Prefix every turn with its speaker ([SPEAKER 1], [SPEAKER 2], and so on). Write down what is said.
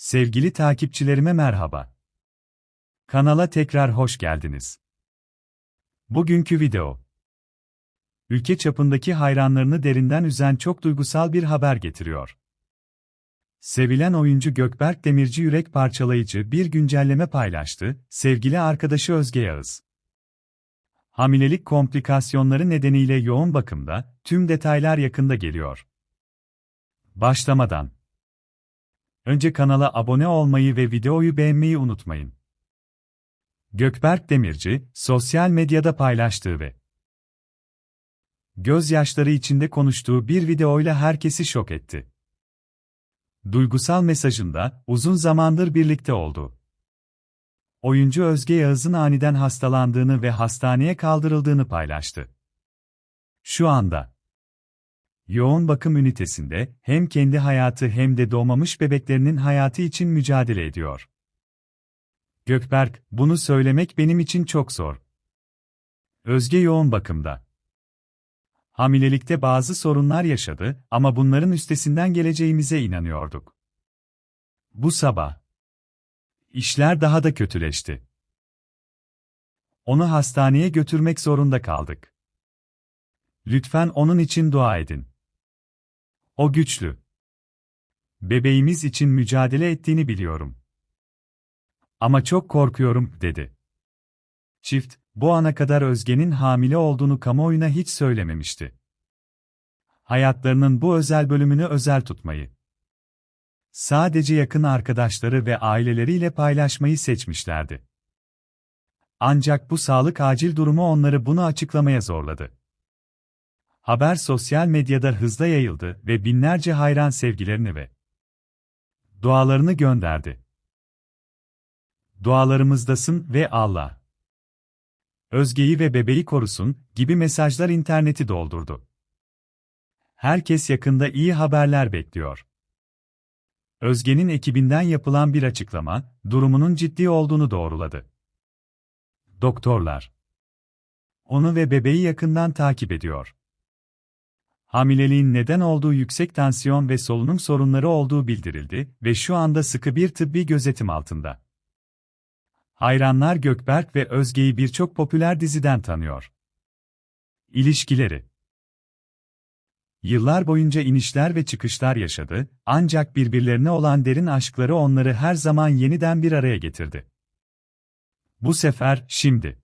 [SPEAKER 1] Sevgili takipçilerime merhaba. Kanala tekrar hoş geldiniz. Bugünkü video. Ülke çapındaki hayranlarını derinden üzen çok duygusal bir haber getiriyor. Sevilen oyuncu Gökberk Demirci yürek parçalayıcı bir güncelleme paylaştı, sevgili arkadaşı Özge Yağız. Hamilelik komplikasyonları nedeniyle yoğun bakımda, tüm detaylar yakında geliyor. Başlamadan Önce kanala abone olmayı ve videoyu beğenmeyi unutmayın. Gökberk Demirci, sosyal medyada paylaştığı ve gözyaşları içinde konuştuğu bir videoyla herkesi şok etti. Duygusal mesajında, uzun zamandır birlikte oldu. Oyuncu Özge Yağız'ın aniden hastalandığını ve hastaneye kaldırıldığını paylaştı. Şu anda yoğun bakım ünitesinde hem kendi hayatı hem de doğmamış bebeklerinin hayatı için mücadele ediyor. Gökberk, bunu söylemek benim için çok zor. Özge yoğun bakımda. Hamilelikte bazı sorunlar yaşadı ama bunların üstesinden geleceğimize inanıyorduk. Bu sabah işler daha da kötüleşti. Onu hastaneye götürmek zorunda kaldık. Lütfen onun için dua edin. O güçlü. Bebeğimiz için mücadele ettiğini biliyorum. Ama çok korkuyorum, dedi. Çift, bu ana kadar Özge'nin hamile olduğunu kamuoyuna hiç söylememişti. Hayatlarının bu özel bölümünü özel tutmayı, sadece yakın arkadaşları ve aileleriyle paylaşmayı seçmişlerdi. Ancak bu sağlık acil durumu onları bunu açıklamaya zorladı. Haber sosyal medyada hızla yayıldı ve binlerce hayran sevgilerini ve dualarını gönderdi. Dualarımızdasın ve Allah Özge'yi ve bebeği korusun gibi mesajlar interneti doldurdu. Herkes yakında iyi haberler bekliyor. Özge'nin ekibinden yapılan bir açıklama, durumunun ciddi olduğunu doğruladı. Doktorlar onu ve bebeği yakından takip ediyor. Hamileliğin neden olduğu yüksek tansiyon ve solunum sorunları olduğu bildirildi ve şu anda sıkı bir tıbbi gözetim altında. Hayranlar Gökberk ve Özge'yi birçok popüler diziden tanıyor. İlişkileri Yıllar boyunca inişler ve çıkışlar yaşadı, ancak birbirlerine olan derin aşkları onları her zaman yeniden bir araya getirdi. Bu sefer, şimdi.